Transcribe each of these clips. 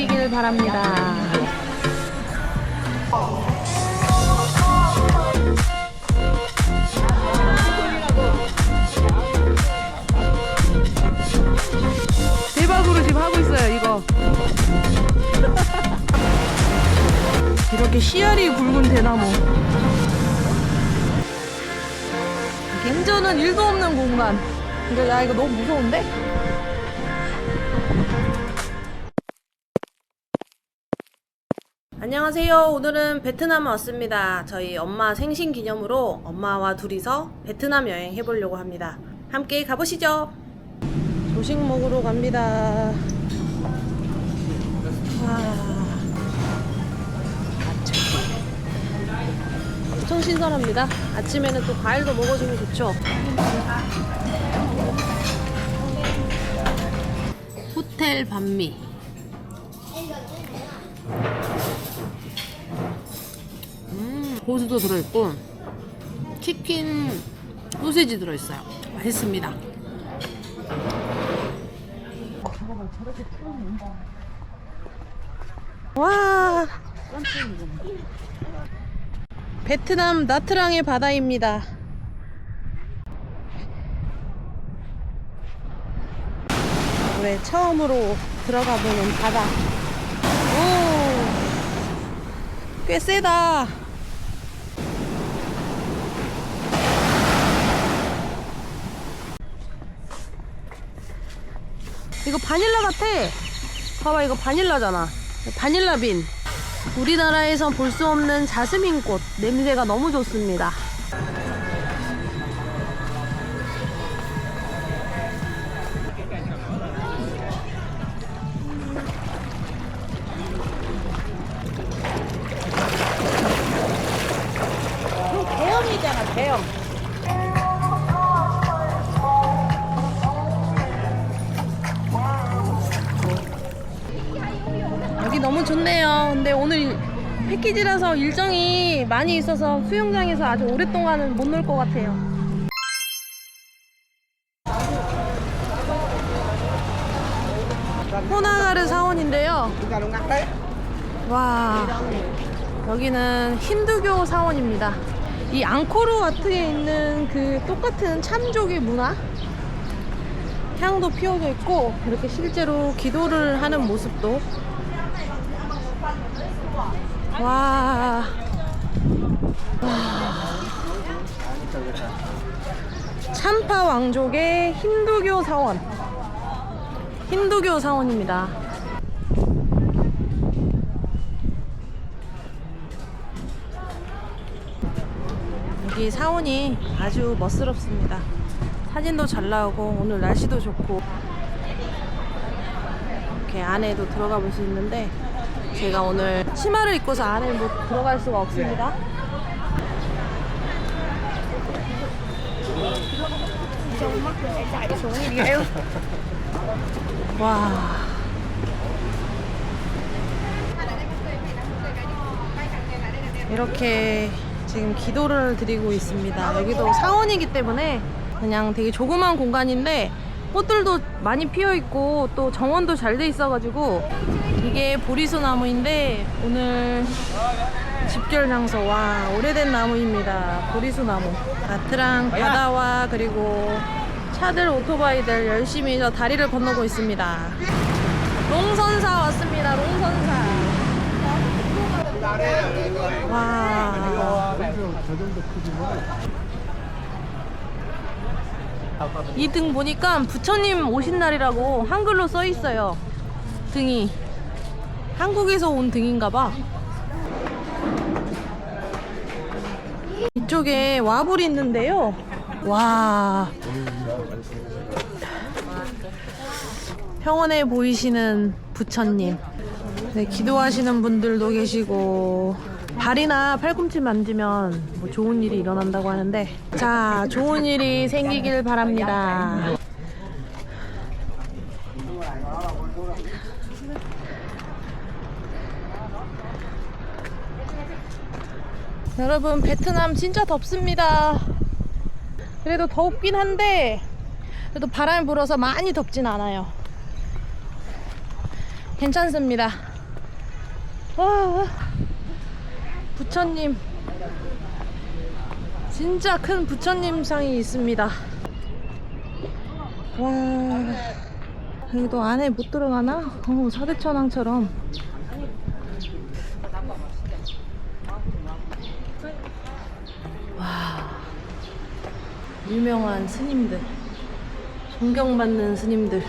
생기길 바랍니다. 대박으로 지금 하고 있어요, 이거. 이렇게 씨알이 굵은 대나무. 갱전은 일도 없는 공간. 근데 나 이거 너무 무서운데? 안녕하세요. 오늘은 베트남 왔습니다. 저희 엄마 생신 기념으로 엄마와 둘이서 베트남 여행 해보려고 합니다. 함께 가보시죠. 조식 먹으러 갑니다. 와. 엄청 신선합니다. 아침에는 또 과일도 먹어주면 좋죠. 호텔 반미. 고수도 들어있고 치킨 소세지 들어있어요. 맛있습니다. 와. 베트남 나트랑의 바다입니다. 올해 처음으로 들어가 보는 바다. 오, 꽤 세다. 이거 바닐라 같아. 봐봐, 이거 바닐라잖아. 바닐라 빈. 우리나라에선 볼 수 없는 자스민 꽃. 냄새가 너무 좋습니다. 너무 좋네요. 근데 오늘 패키지라서 일정이 많이 있어서 수영장에서 아주 오랫동안은 못 놀 것 같아요. 호나가르 사원인데요. 와, 여기는 힌두교 사원입니다. 이 앙코르 와트에 있는 그 똑같은 참족의 문화? 향도 피워져 있고 이렇게 실제로 기도를 하는 모습도 와. 와. 참파 왕족의 힌두교 사원. 힌두교 사원입니다. 여기 사원이 아주 멋스럽습니다. 사진도 잘 나오고 오늘 날씨도 좋고 이렇게 안에도 들어가 볼 수 있는데 제가 오늘 치마를 입고서 안에 못 들어갈 수가 없습니다. 와. 이렇게 지금 기도를 드리고 있습니다. 여기도 사원이기 때문에 그냥 되게 조그만 공간인데 꽃들도 많이 피어 있고 또 정원도 잘 돼 있어가지고 이게 보리수 나무인데 오늘 집결 장소 와 오래된 나무입니다. 보리수 나무. 나트랑 바다와 그리고 차들 오토바이들 열심히 저 다리를 건너고 있습니다. 롱선사 왔습니다. 롱선사. 와. 이등 보니까 부처님 오신 날이라고 한글로 써 있어요. 등이. 한국에서 온 등인가 봐. 이쪽에 와불이 있는데요. 와. 평온해 보이시는 부처님. 네, 기도하시는 분들도 계시고 발이나 팔꿈치 만지면 뭐 좋은 일이 일어난다고 하는데 자 좋은 일이 생기길 바랍니다. 여러분 베트남 진짜 덥습니다. 그래도 덥긴 한데 그래도 바람이 불어서 많이 덥진 않아요. 괜찮습니다. 와, 부처님. 진짜 큰 부처님 상이 있습니다. 와, 여기도 안에 못 들어가나? 어, 사대천왕처럼. 와, 유명한 스님들. 존경받는 스님들.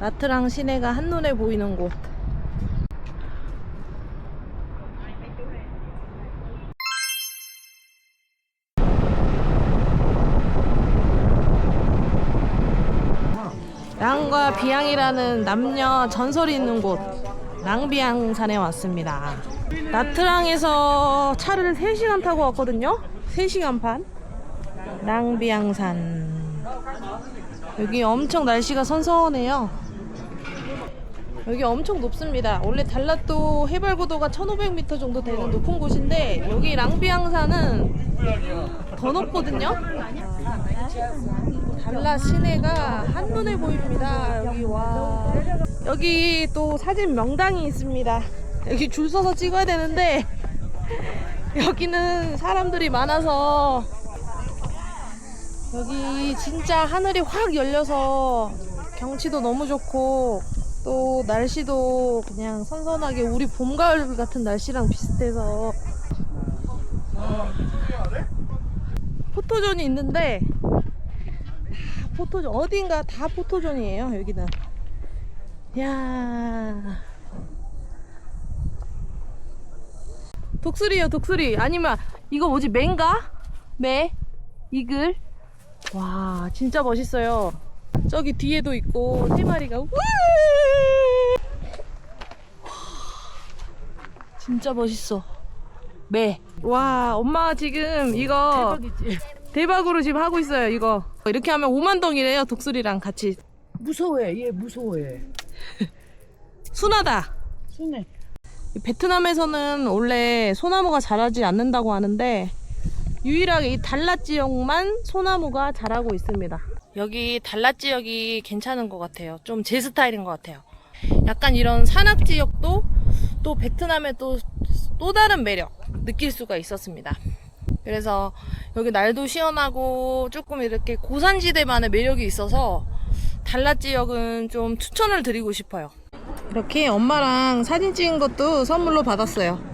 나트랑 시내가 한눈에 보이는 곳. 양과 비양이라는 남녀 전설이 있는 곳 랑비양산에 왔습니다. 나트랑에서 차를 3시간 타고 왔거든요. 3시간 반. 랑비양산. 여기 엄청 날씨가 선선해요. 여기 엄청 높습니다. 원래 달랏도 해발 고도가 1500m 정도 되는 높은 곳인데 여기 랑비앙산은 더 높거든요. 달랏 시내가 한눈에 보입니다. 여기 와. 여기 또 사진 명당이 있습니다. 여기 줄 서서 찍어야 되는데 여기는 사람들이 많아서 여기 진짜 하늘이 확 열려서 경치도 너무 좋고 또 날씨도 그냥 선선하게 우리 봄 가을 같은 날씨랑 비슷해서 와. 포토존이 있는데 다 포토존 어딘가 다 포토존이에요 여기는 야 독수리요 독수리 아니면 이거 뭐지 매인가? 매? 이글? 와 진짜 멋있어요 저기 뒤에도 있고 세 마리가 우 진짜 멋있어 매. 와 엄마 지금 이거 대박이지. 대박으로 지금 하고 있어요 이거 이렇게 하면 5만 동이래요 독수리랑 같이 무서워해. 얘 무서워해. 순하다 순해. 이 베트남에서는 원래 소나무가 자라지 않는다고 하는데 유일하게 이 달랏 지역만 소나무가 자라고 있습니다. 여기 달랏 지역이 괜찮은 것 같아요. 좀 제 스타일인 것 같아요. 약간 이런 산악 지역도 또 베트남의 또, 또 다른 매력 느낄 수가 있었습니다. 그래서 여기 날도 시원하고 조금 이렇게 고산지대만의 매력이 있어서 달라 지역은 좀 추천을 드리고 싶어요. 이렇게 엄마랑 사진 찍은 것도 선물로 받았어요.